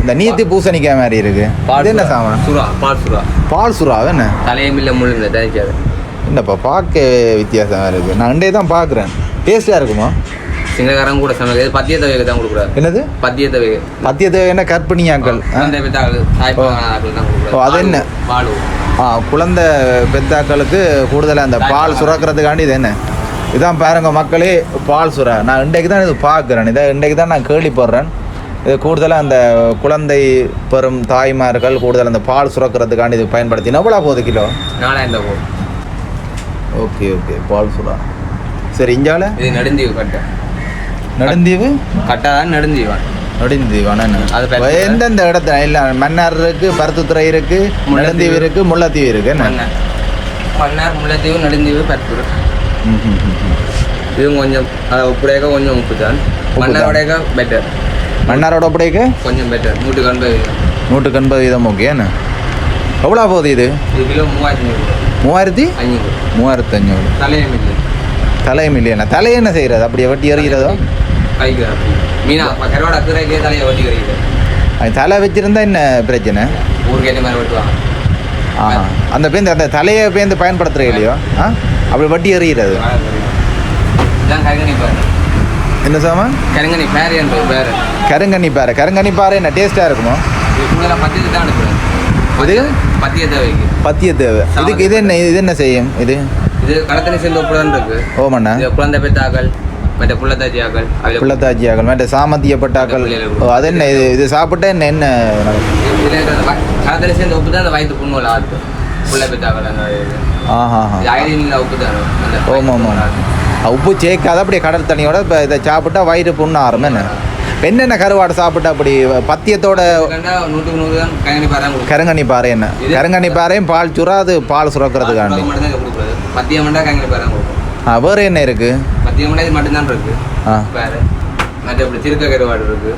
[SPEAKER 3] இந்த நீத்தி பூசணிக்காய் மாதிரி இருக்கு. இது என்ன
[SPEAKER 2] சுறா.
[SPEAKER 3] சாமான்?
[SPEAKER 2] சுறா பால் சுறா.
[SPEAKER 3] பால் சுறாவா என்ன?
[SPEAKER 2] தலையை மில்ல முள்ளுங்க தனிக்காது
[SPEAKER 3] என்னப்பா பார்க்க வித்தியாசமா இருக்கு. நான் ரெண்டே தான் பார்க்குறேன். டேஸ்டாக இருக்குமா?
[SPEAKER 2] சிங்கக்காரங்க கூட சமைக்கிறது பத்தியத்தை வைக்க தான் கொடுக்குறாரு.
[SPEAKER 3] என்னது?
[SPEAKER 2] பத்தியத்தை வைக்க
[SPEAKER 3] மத்தியத்தை என்ன? கற்பிணியாக்கள்
[SPEAKER 2] பித்தாக்கள் தான்
[SPEAKER 3] ஓ, அது என்ன?
[SPEAKER 2] பால்.
[SPEAKER 3] ஆ குழந்தை பெத்தாக்களுக்கு கூடுதலாக அந்த பால் சுரக்கிறதுக்காண்டி இது என்ன? இதான் பாருங்க மக்களே பால் சுறா நான் இன்றைக்கு தான் இது பார்க்குறேன். இதை இன்றைக்கு தான் நான் கேள்விப்படுறேன். இது கூடுதலாக அந்த குழந்தை பெறும் தாய்மார்கள் கூடுதல் அந்த பால் சுரக்கிறதுக்காண்டி இது பயன்படுத்தினா எவ்வளோ போகுது கிலோ?
[SPEAKER 2] நாலாயிரம் போகும்
[SPEAKER 3] ஓகே ஓகே. பால் சுறா சரி இஞ்சால?
[SPEAKER 2] இது நெடுந்தீவு கட்டை.
[SPEAKER 3] நெடுந்தீவு?
[SPEAKER 2] கட்டை தான் நெடுந்தீவு
[SPEAKER 3] நெடுந்தீவு
[SPEAKER 2] அது
[SPEAKER 3] ஆனால்
[SPEAKER 2] பெருசு.
[SPEAKER 3] எந்தெந்த இடத்துல? இல்லை மன்னார் இருக்கு பருத்துத்துறை இருக்கு. நெடுந்தீவு இருக்கு முல்லைத்தீவு இருக்கு
[SPEAKER 2] மன்னார். முல்லைத்தீவு நெடுந்தீவு
[SPEAKER 3] ம்.
[SPEAKER 2] இதுவும் கொஞ்சம் அதை உப்புடையக்க கொஞ்சம் உப்பு தான் மண்ணாரோடையக்க பெட்டர்
[SPEAKER 3] மன்னாரோட அப்படியே
[SPEAKER 2] கொஞ்சம் பெட்டர் நூற்றுக்கு எண்பது
[SPEAKER 3] நூற்றுக்கு எண்பது வீதம் ஓகே என்ன? எவ்வளோ போகுது இது?
[SPEAKER 2] இது கிலோ மூவாயிரத்தி ஐநூறு.
[SPEAKER 3] மூவாயிரத்தி?
[SPEAKER 2] அஞ்சூறு
[SPEAKER 3] மூவாயிரத்தி அஞ்சூறு
[SPEAKER 2] தலையை மில்லு.
[SPEAKER 3] தலை மில்லியனா தலை என்ன செய்கிறது அப்படியே வட்டி எறிகிறதோ?
[SPEAKER 2] கழிக்கிறார் மீனா கருவாடு அக்கறைக்கே தலையை வட்டி
[SPEAKER 3] அது தலை வச்சிருந்தா என்ன பிரச்சனை?
[SPEAKER 2] ஊருக்கு ஏற்ற மாதிரி வெட்டுவாங்க?
[SPEAKER 3] ஆஹா. அந்த பேருந்து அந்த தலையை பேருந்து பயன்படுத்துறது இல்லையோ? ஆ? அப்படி வட்டி எறிகிறது
[SPEAKER 2] கருங்கனி பாரு.
[SPEAKER 3] என்ன சாமான்
[SPEAKER 2] கருங்கனி பேர் என்பது பேர்.
[SPEAKER 3] கருங்கண்ணி பாறை கருங்கண்ணி பாறை என்ன டேஸ்ட்டாக இருக்குமோ?
[SPEAKER 2] இது? பத்திய தேவைக்கு
[SPEAKER 3] பத்திய தேவை. இதுக்கு இது என்ன இது என்ன செய்யும்? இது?
[SPEAKER 2] இது கடத்தனை சேர்ந்து ஒப்புதான் இருக்கு.
[SPEAKER 3] ஓமண்ணா
[SPEAKER 2] குழந்தை பெத்தாக்கள் மற்ற பிள்ளத்தாச்சியாக்கள்
[SPEAKER 3] மற்ற சாமத்தியப்பட்டாக்கள் அது என்ன இது இது சாப்பிட்டா என்ன என்ன?
[SPEAKER 2] கடத்தனை சேர்ந்த உப்பு தான் அந்த வயிற்று புண்ணுல ஆத்து. புள்ள பெத்தாக்கள் அந்த.
[SPEAKER 3] ஆஹா
[SPEAKER 2] உப்பு தான்.
[SPEAKER 3] ஓமா ஆமாம் உப்பு சேர்க்காத அப்படியே கடல் தண்ணியோட இப்போ இதை சாப்பிட்டா வயிறு புண்ணு ஆறும். என்ன? என்னென்ன கருவாடு சாப்பிட்டா அப்படி பத்தியத்தோட கருங்கண்ணி பாறை என்ன? கருங்கண்ணி பாறையும் பால் சுறா அது பால் சுரக்கிறதுக்காண்டி வேறு என்ன இருக்குது
[SPEAKER 2] இது மட்டும்தான் இருக்கு. வேறு. மற்ற இப்படி திருக்க கருவாடு இருக்கு.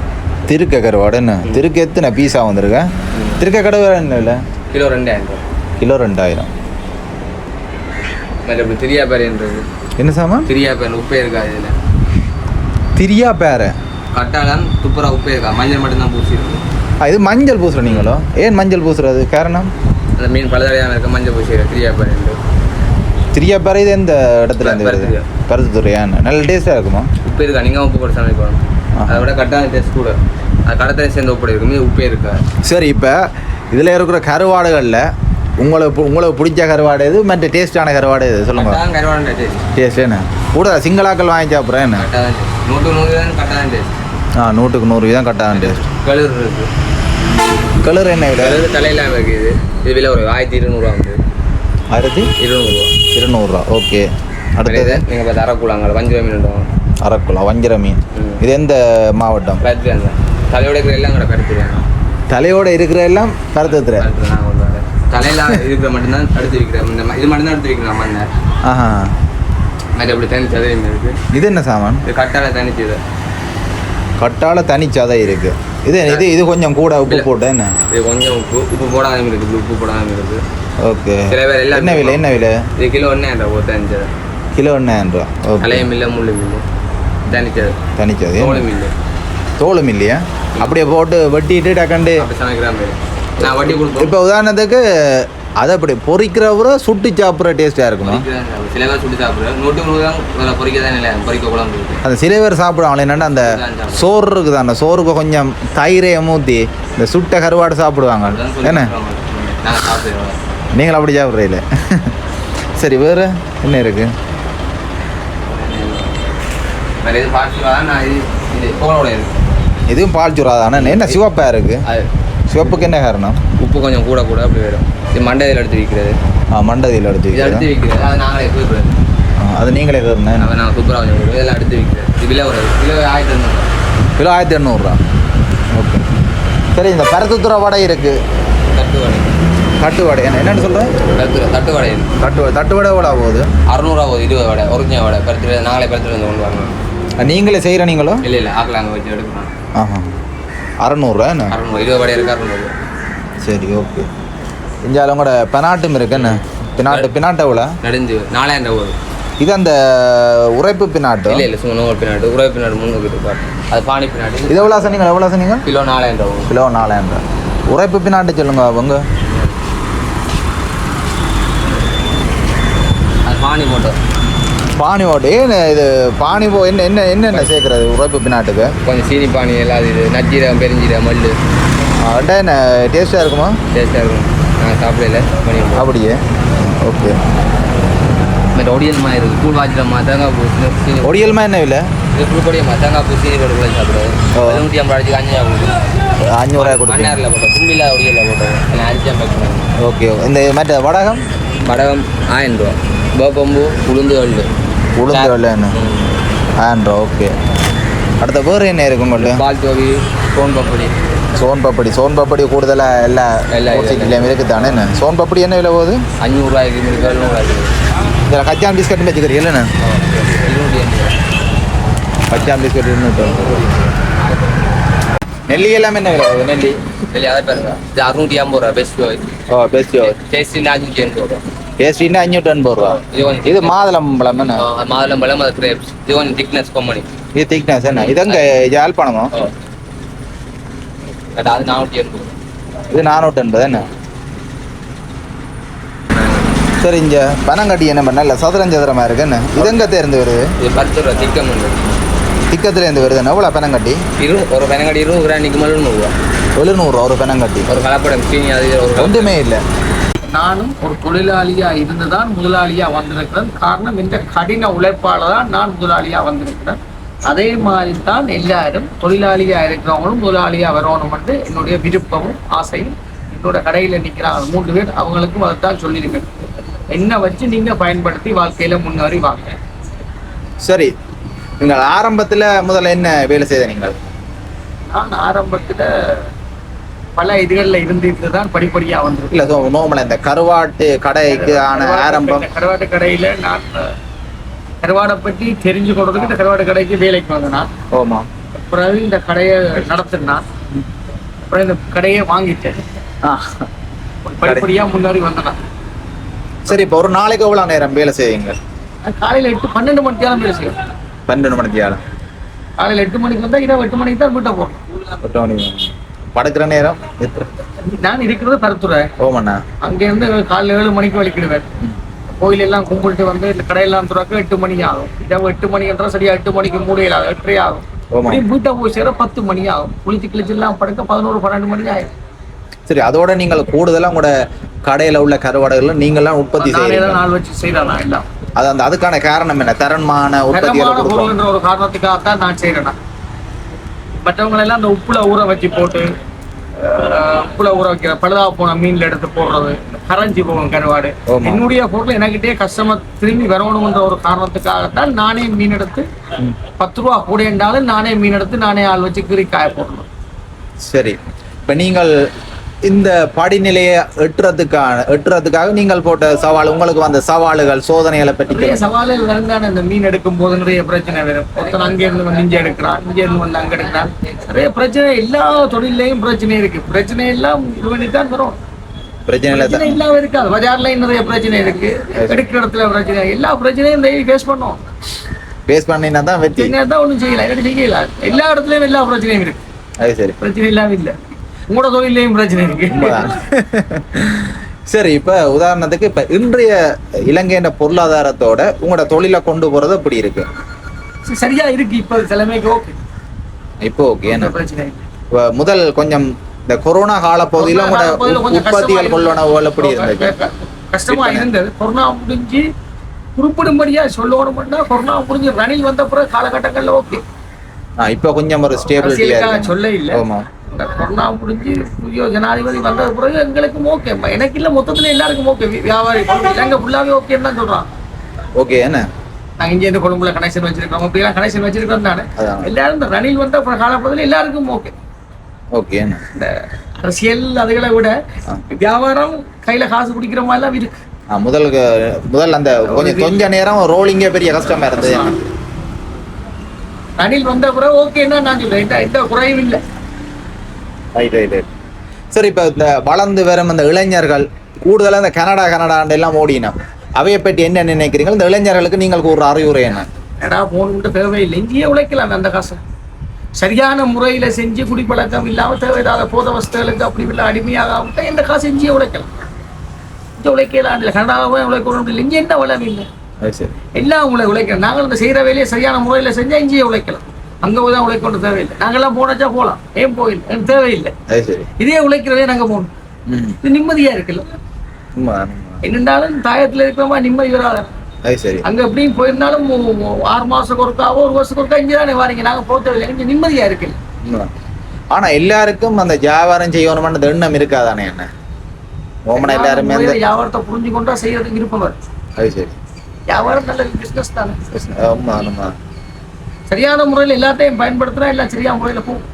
[SPEAKER 3] திருக்க கருவாடு என்ன திருக்க எத்தனை பீஸா வந்திருக்க? திருக்க கருவாடு என்ன இல்லை
[SPEAKER 2] கிலோ ரெண்டாயிரம்
[SPEAKER 3] கிலோ ரெண்டாயிரம்.
[SPEAKER 2] மற்ற இப்படி திரியா பேரன் இருக்கு.
[SPEAKER 3] என்ன சாமான்
[SPEAKER 2] திரியா பேர் உப்பே இருக்காது இதில்?
[SPEAKER 3] திரியா பேரை
[SPEAKER 2] கட்டாலாம் துப்புரா உப்பே இருக்கா? மஞ்சள் மட்டும்தான் பூசி இருக்கு
[SPEAKER 3] ஆ, இது மஞ்சள் பூசுற நீங்களோ? ஏன் மஞ்சள் பூசுறது? காரணம்?
[SPEAKER 2] அந்த மீன் பலதடையான இருக்க மஞ்சள் பூசி இருக்கு திரியா
[SPEAKER 3] இது எந்த இடத்துல இருந்து வருது. பருத்துத்துறையான்னு நல்ல டேஸ்ட்டாக இருக்குமா?
[SPEAKER 2] உப்பு இருக்கா நீங்கள் உப்பு சமைக்கணும்
[SPEAKER 3] ஆஹா.
[SPEAKER 2] அதை விட கட்டான டேஸ்ட் கூட. அது கடத்தலை சேர்ந்து உப்பு இருக்கு. மீன் உப்பே இருக்கா
[SPEAKER 3] சரி இப்போ இதில் இருக்கிற கருவாடுகளில் உங்களுக்கு பு- உங்களுக்கு பிடிச்ச கருவாடு எது? மற்ற டேஸ்டான கருவாடு எது? சொல்லுங்க.
[SPEAKER 2] கருவாடு டேஸ்ட்
[SPEAKER 3] டேஸ்ட் என்ன? கூட சிங்களாக்கள் வாங்கி சாப்பிட்றேன் என்ன?
[SPEAKER 2] கட்டாதான் டேஸ்ட் நூற்று நூறு தான் கட்டாதான் டேஸ்ட்
[SPEAKER 3] ஆ நூற்றுக்கு நூறு வீதம் கட்டான டேஸ்ட்
[SPEAKER 2] கழுறு இருக்கு.
[SPEAKER 3] கலர் என்ன விலை?
[SPEAKER 2] தலையெல்லாம் இருக்குது இது விலை ஒரு ஆயிரத்தி இருநூறுவா வந்து.
[SPEAKER 3] ஆயிரத்தி?
[SPEAKER 2] இருநூறுவா.
[SPEAKER 3] இருநூறுவா ஓகே. அடுத்தது?
[SPEAKER 2] நீங்கள் பார்த்து அரைக்கூடாங்க வஞ்சு மீன்
[SPEAKER 3] அரக்குளம் வஞ்சிர மீன். இது எந்த மாவட்டம்?
[SPEAKER 2] தலையோட இருக்கிற எல்லாம் கூட கருத்துறாங்க
[SPEAKER 3] தலையோட இருக்கிற எல்லாம் பருத்துத்துறை
[SPEAKER 2] கருத்து நான் சொல்றேன் தலையில இருக்கிற மட்டும்தான் அடுத்து வைக்கிறேன் இந்த இது மட்டும்தான் அடுத்து வைக்கிறேன் மண்ணை
[SPEAKER 3] ஆஹா.
[SPEAKER 2] மற்ற அப்படி தனி சதவீதம் இருக்கு.
[SPEAKER 3] இது என்ன சாமான்?
[SPEAKER 2] இது கட்டால தனிச்சு
[SPEAKER 3] கட்டால தனிச்சதை இருக்கு. இது இது இது கொஞ்சம் கூட உப்பு
[SPEAKER 2] இல்ல.
[SPEAKER 3] போட்டு என்ன?
[SPEAKER 2] இது கொஞ்சம் உப்பு உப்பு போடாத இருக்கு இப்படி உப்பு போடாத இருக்கு
[SPEAKER 3] ஓகே.
[SPEAKER 2] சில பேர் எல்லாம்
[SPEAKER 3] என்ன விலை என்ன விலை?
[SPEAKER 2] இது கிலோ ஒன்னே ஒருத்தஞ்சு
[SPEAKER 3] கிலோ எண்ணூறு ஓகே.
[SPEAKER 2] தலைய மில்ல முள்ளு மில்லு தனிச்சது.
[SPEAKER 3] தனிச்சது
[SPEAKER 2] தோல் மில்லு
[SPEAKER 3] தோலும் இல்லையா? அப்படியே போட்டு வெட்டிட்டு டக்கண்டு
[SPEAKER 2] நான் வட்டி கொடுப்போம்.
[SPEAKER 3] இப்போ உதாரணத்துக்கு அதை அப்படி பொரிக்கிறவரை சுட்டு சாப்பிட்ற டேஸ்ட்டாக
[SPEAKER 2] பொரிக்கிறதா- சில பேர் சுட்டு சாப்பிடுறேன் நூற்றுக்கு நூறு தான் வேலை பொரிக்க தான் இல்லை பொரிக்க குழம்பு
[SPEAKER 3] அந்த சில பேர் சாப்பிடுவாங்களே என்னென்னா அந்த சோறு இருக்குது அந்த சோறுக்கு கொஞ்சம் தயிரை ஊற்றி இந்த சுட்ட கருவாடு சாப்பிடுவாங்க. என்ன?
[SPEAKER 2] கொடுக்குறாங்க. நாங்கள் சாப்பிடுறோம்.
[SPEAKER 3] நீங்கள் அப்படி சாப்பிட்றீங்களே? சரி வேறு என்ன இருக்குது
[SPEAKER 2] வேறு நான் இது இது
[SPEAKER 3] இதுவும் பால் சுறா தானே? என்ன சிவப்பாக இருக்குது சிவப்புக்கு என்ன காரணம்?
[SPEAKER 2] உப்பு கொஞ்சம் கூட கூட அப்படி வரும். இது மண்டை இதில் எடுத்து விற்கிறது.
[SPEAKER 3] ஆ மண்டதியில் எடுத்து
[SPEAKER 2] இது எடுத்து? விற்கிறது? அது நாங்களே
[SPEAKER 3] ஆ, அது நீங்களே
[SPEAKER 2] அவன் நாங்கள் சூப்பராக கொஞ்சம் இதெல்லாம் எடுத்து விற்கிறது. இது விலை ஒரு கிலோ ஆயிரத்தி ஐநூறு.
[SPEAKER 3] கிலோ ஆயிரத்தி எண்ணூறுரூவா ஓகே. சரி இந்த பரத்துத்துறை வடை இருக்குது
[SPEAKER 2] தட்டு வடை.
[SPEAKER 3] தட்டு வடை. என்ன என்னன்னு சொல்கிறேன்
[SPEAKER 2] தட்டு தட்டு வடை
[SPEAKER 3] தட்டு வடை. தட்டு வடை எவ்வளோ போகுது
[SPEAKER 2] அறுநூறுவா போகுது இருபது வடை. ஒரிஜினல் வடை. பருத்து நாங்களே பருத்து வந்து கொண்டு வரணும்.
[SPEAKER 3] நீங்களே செய்கிற நீங்களோ?
[SPEAKER 2] இல்லை இல்லை. ஆக்கில் அங்கே வச்சு எடுக்கணும்.
[SPEAKER 3] ஆஹா. அறநூறுரூவா என்ன?
[SPEAKER 2] அறுநூறு. இருபது வடை இருக்கு அறுநூறு.
[SPEAKER 3] சரி ஓகே இஞ்சாலும் கூட பெனாட்டும் இருக்கு என்ன? பினாட்டு பினாட்டு எவ்வளோ?
[SPEAKER 2] நடிஞ்சு நாலாயிரம் ரூபா வரும்.
[SPEAKER 3] இது அந்த உரைப்பு பினாட்டு?
[SPEAKER 2] இல்லை இல்லை சும்மா நூறு பின்னாடி உறவு பின்னாடி முந்நூறு அது பானி பின்னாடி
[SPEAKER 3] இது எவ்வளோ சொன்னீங்க? எவ்வளோ சொன்னீங்க?
[SPEAKER 2] கிலோ நாலாயிரம் ரூபா
[SPEAKER 3] கிலோ நாலாயிரம் ரூபா. உரைப்பு பினாட்டு சொல்லுங்க அவங்க.
[SPEAKER 2] அது பானி போட்டோம்
[SPEAKER 3] பானி ஓட்டு ஏன் இது பானி போ என்ன என்ன என்னென்ன சேர்க்குறது உரைப்பு பினாட்டுக்கு?
[SPEAKER 2] கொஞ்சம் சீனி பானி எல்லாம் இது நஜ்ஜீரகம் பெருஞ்சீரகம் மல்லு.
[SPEAKER 3] அட்டா என்ன டேஸ்ட்டாக இருக்குமா?
[SPEAKER 2] டேஸ்ட்டாக இருக்கும். நாங்கள் சாப்பிடல
[SPEAKER 3] அப்படியே? ஓகே.
[SPEAKER 2] மற்ற ஒடியல் மாதிரி இருக்குது கூழ் வாச்சில் தேங்காய் பூ சீனி- சீனி
[SPEAKER 3] ஒடியல்மா என்ன விலை?
[SPEAKER 2] இது புழுக்கொடிய தேங்காய் பூ சீனி போட்டு கூட சாப்பிடுறது
[SPEAKER 3] ஓ.
[SPEAKER 2] நூற்றி ஐம்பது அடிச்சு அஞ்சு கொடுக்கும்
[SPEAKER 3] அஞ்சூறுரூவா கொடுத்து
[SPEAKER 2] மண்ணாரில் போட்டோம். கும்பியில் ஒடியல போட்டோம். நான் பண்ணுவேன்
[SPEAKER 3] ஓகே. இந்த மற்ற வடகம்?
[SPEAKER 2] வடகம் ஆயிரம் ரூபா. வேப்பம்பூ உளுந்து எள்ளு.
[SPEAKER 3] உளுந்து வெள்ளை என்ன? ஆயிரம் ரூபா ஓகே. அடுத்த வேறு என்ன இருக்கு உங்கள்கிட்ட
[SPEAKER 2] பால் தோவி சோன் பப்படி
[SPEAKER 3] சோன் பப்படி சோன் பப்படி கூடுதலாக எல்லா
[SPEAKER 2] எல்லா
[SPEAKER 3] சிட்டிலையும் இருக்குது தானே என்ன? சோன் பப்படி என்ன விலை போகுது?
[SPEAKER 2] அஞ்சூறுரூவாய்க்கு இருக்கு எழுநூறுவாய்க்கு
[SPEAKER 3] இதில் கச்சான் பிஸ்கட் வச்சுக்கிறீங்க இல்லைண்ணே? மச்சான் பிஸ்கட் நெல்லி எல்லாம் என்ன விலை நெல்லி?
[SPEAKER 2] வெளியே அதை பாருங்க இது அறுநூற்றி ஐம்பது ரூபா பெஸ்ட்
[SPEAKER 3] ஓ பெஸ்ட்
[SPEAKER 2] டேஸ்ட் அஞ்சூற்றி எண்பது ரூபா.
[SPEAKER 3] டேஸ்டின்னா அஞ்சூற்றி எண்பது ரூபா.
[SPEAKER 2] இது
[SPEAKER 3] இது மாதுளம்பழம் என்ன?
[SPEAKER 2] மாதுளம்பழம் அது கிரேப்ஸ் இது கொஞ்சம் திக்னஸ் கம்மனி
[SPEAKER 3] இது திக்னஸ் என்ன? இதங்க யாழ்ப்பாணமோ?
[SPEAKER 2] அது நானூற்றி எண்பது
[SPEAKER 3] இது நானூற்றி எண்பது என்ன சரி இங்க பனங்கட்டி என்ன பண்ண இல்லை சதுரம் சதுரமா இருக்கு என்ன இதங்க தேர்ந்து வருது
[SPEAKER 2] இது பத்து ரூபா
[SPEAKER 3] வருது என்ன எவ்வளோ பனங்கட்டி
[SPEAKER 2] இரு ஒரு பெனங்கடி இருபது ரூபா நிற்கும் போது நூறுரூவா
[SPEAKER 3] எழுநூறுவா ஒரு பனங்கட்டி
[SPEAKER 2] ஒரு கலப்படம் சீனி அது ஒரு.
[SPEAKER 3] ஒன்றுமே இல்லை
[SPEAKER 1] நானும் ஒரு தொழிலாளியா இருந்துதான் முதலாளியா வந்திருக்கிறேன் காரணம் இந்த கடின உழைப்பால தான் நான் முதலாளியா வந்திருக்கிறேன் அதே மாதிரி தான் எல்லாரும் தொழிலாளியா இருக்கிறவங்களும் முதலாளியா வரணும் என்று என்னுடைய விருப்பமும் ஆசையும் என்னோட கடையில நிக்கிறாங்க மூன்று பேர் அவங்களுக்கும் அதைத்தான் சொல்லியிருக்கேன். என்ன வச்சு நீங்க பயன்படுத்தி வாழ்க்கையில முன்னேறி வாங்க.
[SPEAKER 3] சரி நீங்கள் ஆரம்பத்தில் முதல்ல என்ன வேலை செய்த நீங்கள்?
[SPEAKER 1] நான் ஆரம்பத்துல பல இதுகள்ல இருந்து இருந்து தான் படிப்படியா வந்திருக்கேன்.
[SPEAKER 3] இல்லை நோமல இந்த கருவாட்டு கடைக்கு ஆன ஆரம்பம்.
[SPEAKER 1] கருவாட்டு கடையில நான் கருவாடை பற்றி தெரிஞ்சு கொடுறதுக்கு இந்த கருவாட்டு கடைக்கு வேலைக்கு வந்தேன்.
[SPEAKER 3] ஓமா
[SPEAKER 1] பிறகு இந்த கடையை நடத்தினான் அப்புறம் இந்த கடையை வாங்கிட்டேன். படிப்படியா முன்னாடி வந்தேன்.
[SPEAKER 3] சரி இப்போ ஒரு நாளைக்கு எவ்வளோ நேரம் வேலை செய்வீங்க?
[SPEAKER 1] நான் காலையில எட்டு பன்னெண்டு மணிக்கு தான் வேலை செய்வேன்.
[SPEAKER 3] பன்னெண்டு மணிக்கு ஆளு
[SPEAKER 1] காலையில எட்டு மணிக்கு வந்தா இரவு எட்டு மணிக்கு தான் வீட்டை போறேன்
[SPEAKER 3] எட்டு மணி. படுக்கிற நேரம்?
[SPEAKER 1] நான் இருக்கிறது கருத்துறை.
[SPEAKER 3] ஓமண்ணா
[SPEAKER 1] அங்க இருந்து காலைல ஏழு மணிக்கு வலிக்கிடுவேன். கோயில் எல்லாம் கும்பிட்டு வந்து இந்த கடையெல்லாம் துறக்க எட்டு மணி ஆகும். இரவு எட்டு மணி என்றா சரியா எட்டு மணிக்கு மூடையில எட்டரை ஆகும். அப்படியே வீட்டை போய் சேர பத்து மணி ஆகும். குளிச்சு கிழிச்சு எல்லாம் படுக்க பதினோரு பன்னெண்டு மணி ஆகும்
[SPEAKER 3] சரி அதோட நீங்கள் கூடுதலா உங்களோட கடையில உள்ள கருவாடுகள் நீங்களாம் உற்பத்தி
[SPEAKER 1] தான் நாள் வச்சு செய்யறேன் நான் எல்லாம்.
[SPEAKER 3] அது அந்த அதுக்கான காரணம் என்ன? கொடுக்கணும்
[SPEAKER 1] என்ற ஒரு காரணத்துக்காக தான் நான் செய்யறேன் நான். மற்றவங்க எல்லாம் அந்த உப்புல ஊற வச்சு போட்டு உப்புல ஊற வைக்கிற பழுதா போன மீன்ல எடுத்து போடுறது. கரைஞ்சி போகும் கருவாடு. என்னுடைய பொருள் எனக்கிட்டே கஸ்டமர் திரும்பி வரணும்ன்ற ஒரு காரணத்துக்காகத்தான் நானே மீன் எடுத்து பத்து ரூபா கூட என்றாலும் நானே மீன் எடுத்து நானே ஆள் வச்சு கீறி காய போடணும்
[SPEAKER 3] சரி. இப்ப நீங்கள் இந்த படிநிலையை எட்டுறதுக்கான எட்டுறதுக்காக நீங்கள் போட்ட சவால் உங்களுக்கு வந்த சவால்கள் சோதனைகளை பற்றி.
[SPEAKER 1] சவால்கள் வருங்கான இந்த மீன் எடுக்கும் போது நிறைய பிரச்சனை வரும். ஒருத்தன் அங்க இருந்து வந்து இங்க எடுக்கிறான் இங்க இருந்து வந்து அங்க எடுக்கிறான். நிறைய பிரச்சனை எல்லா தொழிலையும் பிரச்சனை இருக்கு. பிரச்சனை எல்லாம் இது பண்ணித்தான் வரும்.
[SPEAKER 3] பிரச்சனை இல்லை
[SPEAKER 1] பிரச்சனை இல்லாம இருக்காது. பஜார்லயும் நிறைய பிரச்சனை இருக்கு. எடுக்கிற இடத்துல பிரச்சனை. எல்லா பிரச்சனையும் டெய்லி ஃபேஸ் பண்ணோம்
[SPEAKER 3] பேஸ் பண்ணினா தான் வெற்றி.
[SPEAKER 1] தான் ஒண்ணும் செய்யல. இல்லாட்டி செய்யல. எல்லா இடத்துலயும் எல்லா பிரச்சனையும் இருக்கு.
[SPEAKER 3] அது சரி.
[SPEAKER 1] பிரச்சனை இல்லாம இல்ல. உங்களோட தொழிலையும் பிரச்சனை இருக்கு.
[SPEAKER 3] சரி இப்ப உதாரணத்துக்கு இப்ப இன்றைய இலங்கையின் பொருளாதாரத்தோட உங்களோட தொழிலை கொண்டு போறது அப்படி இருக்கு?
[SPEAKER 1] சரியா இருக்கு. இப்ப தலைமைக்கு ஓகே
[SPEAKER 3] இப்போ ஓகே என்ன?
[SPEAKER 1] பிரச்சனை
[SPEAKER 3] முதல் கொஞ்சம் இந்த கொரோனா கால பகுதியில உங்களோட உற்பத்திகள்
[SPEAKER 1] கஷ்டமா
[SPEAKER 3] கொள்ளணவுகள் எப்படி இருந்துச்சு
[SPEAKER 1] க- கஷ்டமா இருந்தது. கொரோனா முடிஞ்சு குறிப்பிடும்படியா சொல்லணும்னா கொரோனா முடிஞ்சு ரணில் வந்த பிறகு காலகட்டங்கள்ல ஓகே.
[SPEAKER 3] இப்ப கொஞ்சம் ஒரு ஸ்டேபிலிட்டியா
[SPEAKER 1] சொல்ல இல்ல. கொரோனா முடிஞ்சு புதிய ஜனாதிபதி வந்த பிறகு எங்களுக்கும் ஓகே. எனக்கு இல்ல மொத்தத்துல எல்லாருக்கும் ஓகே. வியாபாரி இலங்கை ஃபுல்லாவே ஓகேன்னு தான் சொல்றான்.
[SPEAKER 3] ஓகே என்ன?
[SPEAKER 1] நாங்க இங்க இருந்து கொழும்புல கனெக்ஷன் வச்சிருக்கோம். அப்படி எல்லாம் கனெக்ஷன் வச்சிருக்கோம் தானே. எல்லாரும் இந்த ரணில் வந்த காலப்பகுதியில் எல்லாருக்கும் ஓகே.
[SPEAKER 3] ஓகே
[SPEAKER 1] இந்த அரசியல் அதுகளை விட வியாபாரம் கையில காசு பிடிக்கிற மாதிரிலாம் இருக்கு.
[SPEAKER 3] முதல் முதல் அந்த கொஞ்சம் கொஞ்ச நேரம் ரோலிங்கே பெரிய கஷ்டமா இருந்தது.
[SPEAKER 1] ரணில் வந்த பிறகு ஓகேன்னா நான் சொல்றேன்? எந்த- குறையும் இல்லை.
[SPEAKER 3] ரைட் ரைட் ரைட் சரி இப்போ இந்த வளர்ந்து வரும் இந்த இளைஞர்கள் கூடுதலாக இந்த கனடா கனடாண்டு எல்லாம் ஓடினோம் அவையை பற்றி என்ன நினைக்கிறீங்க இந்த இளைஞர்களுக்கு நீங்கள் ஒரு அறிவுரை என்ன?
[SPEAKER 1] ஏடா போகணும்னு தேவையில்லை. இங்கேயே உழைக்கலாம் அந்த காசை. சரியான முறையில செஞ்சு குடிப்பழக்கம் இல்லாம தேவையில்லாத போத வஸ்துகளுக்கு அப்படி இல்லை அடிமையாக விட்டா இந்த காசு இங்கேயே உழைக்கலாம். இங்கே உழைக்கலாம் இல்லை கனடாவே உழைக்கணும் இல்லை இங்கே என்ன வளம் இல்லை? எல்லாம் உங்களை உழைக்கலாம்? நாங்கள் இந்த செய்கிற வேலையை சரியான முறையில செஞ்சா இங்கேயே உழைக்கலாம். அங்கே போய் தான் உழைக்கணும் தேவையில்லை. நாங்கெல்லாம் போனச்சா போகலாம். ஏன் போயில்லை எனக்கு தேவையில்லை. இதே உழைக்கிறதே நாங்கள் போகணும். இது நிம்மதியா இருக்குல்ல. என்னென்றாலும் தாயத்துல இருக்கிறமா நிம்மதி வராது.
[SPEAKER 3] அது சரி.
[SPEAKER 1] அங்க எப்படியும் போயிருந்தாலும் ஆறு மாசத்துக்கு ஒருக்காவோ ஒரு வருஷத்துக்கு ஒருக்கா இங்கே தானே வாரீங்க. நாங்க போகிறதில்லை இங்கே நிம்மதியா இருக்கு.
[SPEAKER 3] ஆனா எல்லாருக்கும் அந்த வியாபாரம் செய்யணும்னு எண்ணம் இருக்காதானே என்ன? ஓமனா எல்லாருமே அந்த
[SPEAKER 1] வியாபாரத்தை புரிஞ்சு கொண்டா செய்யறதுக்கு விருப்பம் வரும்.
[SPEAKER 3] அது சரி.
[SPEAKER 1] வியாபாரம் நல்ல பிசினஸ் தானே.
[SPEAKER 3] உண்மை உண்மை
[SPEAKER 1] சரியான முறையில் எல்லாத்தையும் பயன்படுத்தினா எல்லாம் சரியான முறையில போகும்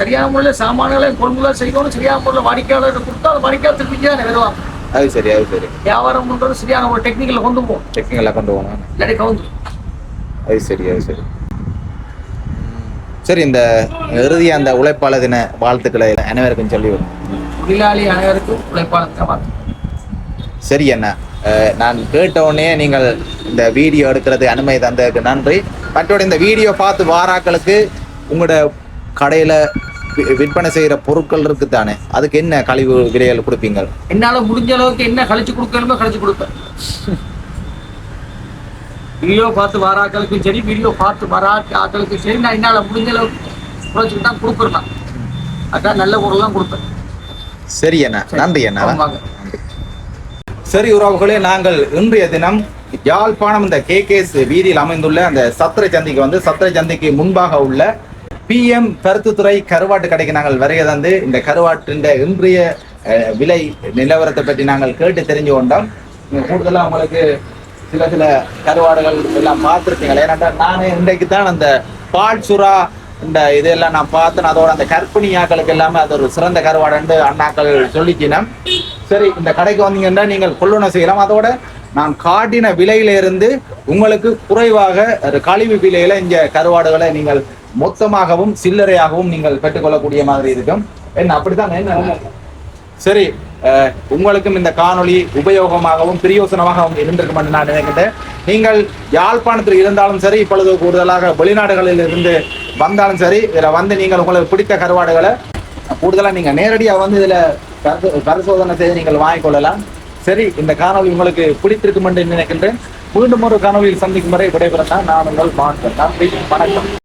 [SPEAKER 1] சரியான முறையில் சாமான்களை கொள்முதல் செய்யணும் சரியான முறையில் வாடிக்கையாளர்கிட்ட கொடுத்தா அந்த வாடிக்கையாளர் திருப்பி தானே வருவாங்க.
[SPEAKER 3] அது சரி அது சரி.
[SPEAKER 1] வியாபாரம் பண்றது சரியான ஒரு டெக்னிக்கல கொண்டு போகும்
[SPEAKER 3] டெக்னிக்கலாக கொண்டு போகணும்.
[SPEAKER 1] இல்லாட்டி கவுந்து.
[SPEAKER 3] அது சரி அது சரி. சரி இந்த இறுதி அந்த உழைப்பாளர் தின வாழ்த்துக்களை அனைவருக்கும் சொல்லி.
[SPEAKER 1] தொழிலாளி அனைவருக்கும் உழைப்பாளர் வாழ்த்து
[SPEAKER 3] சரி அண்ணா அஹ், நான் கேட்ட உடனே நீங்கள் இந்த வீடியோ எடுக்கிறது அனுமதி தந்ததுக்கு நன்றி. மற்றோட இந்த வீடியோ பார்த்து வாராக்களுக்கு உங்களோட கடையில் விற்பனை செய்கிற பொருட்கள் இருக்கு தானே அதுக்கு என்ன கழிவு விலைகள் கொடுப்பீங்க
[SPEAKER 1] என்னால முடிஞ்ச அளவுக்கு என்ன கழிச்சு கொடுக்கணுமோ கழிச்சு கொடுப்பேன். வீடியோ பார்த்து வர ஆட்களுக்கும் சரி வீடியோ பார்த்து வர ஆட்களுக்கும் சரி நான் என்னால முடிஞ்ச அளவுக்கு குறைச்சிட்டு தான் கொடுக்குறேன். அதான் நல்ல பொருள் தான் கொடுப்பேன்.
[SPEAKER 3] சரி அண்ணா நன்றி அண்ணா. சரி உறவுகளே நாங்கள் இன்றைய தினம் யாழ்ப்பாணம் இந்த கேகேஎஸ் வீதியில் அமைந்துள்ள அந்த சத்திர சந்தைக்கு வந்து சத்திர சந்தைக்கு முன்பாக உள்ள பிஎம் பருத்துத்துறை கருவாட்டு கடைக்கு நாங்கள் வருகை தந்து இந்த கருவாட்டின் இன்றைய விலை நிலவரத்தை பற்றி நாங்கள் கேட்டு தெரிஞ்சு கொண்டோம். கூடுதலாக உங்களுக்கு சில சில கருவாடுகள் எல்லாம் பார்த்துருப்பீங்களே. ஏன்னா நான் இன்றைக்கு தான் அந்த பால் சுறா இந்த இதெல்லாம் நான் பார்த்தேன். அதோட அந்த கற்பிணியாக்களுக்கு எல்லாமே அது ஒரு சிறந்த கருவாடுன்னு அண்ணாக்கள் சொல்லிக்கினேன் சரி இந்த கடைக்கு வந்தீங்கன்னா நீங்கள் கொள்ளுணை செய்யலாம். அதோட நான் காட்டின விலையிலிருந்து உங்களுக்கு குறைவாக கழிவு விலையில இங்கே கருவாடுகளை நீங்கள் மொத்தமாகவும் சில்லறையாகவும் நீங்கள் பெற்றுக்கொள்ளக்கூடிய மாதிரி இருக்கும். என்ன அப்படித்தான்? என்ன? சரி உங்களுக்கும் இந்த காணொளி உபயோகமாகவும் பிரயோசனமாகவும் இருந்திருக்கும் என்று நான் நினைக்கின்றேன். நீங்கள் யாழ்ப்பாணத்தில் இருந்தாலும் சரி இப்பொழுது கூடுதலாக வெளிநாடுகளில் இருந்து வந்தாலும் சரி இதில் வந்து நீங்கள் உங்களுக்கு பிடித்த கருவாடுகளை கூடுதலாக நீங்கள் நேரடியாக வந்து இதில் பரிசோதனை செய்து நீங்கள் வாங்கிக்கொள்ளலாம் சரி இந்த காணொளி உங்களுக்கு பிடித்திருக்கும் என்று நினைக்கின்றேன். மீண்டும் ஒரு காணொளியில் சந்திக்கும் வரை விடைபெறத்தான் நான் உங்கள் மாற்றம் நன்றி வணக்கம்.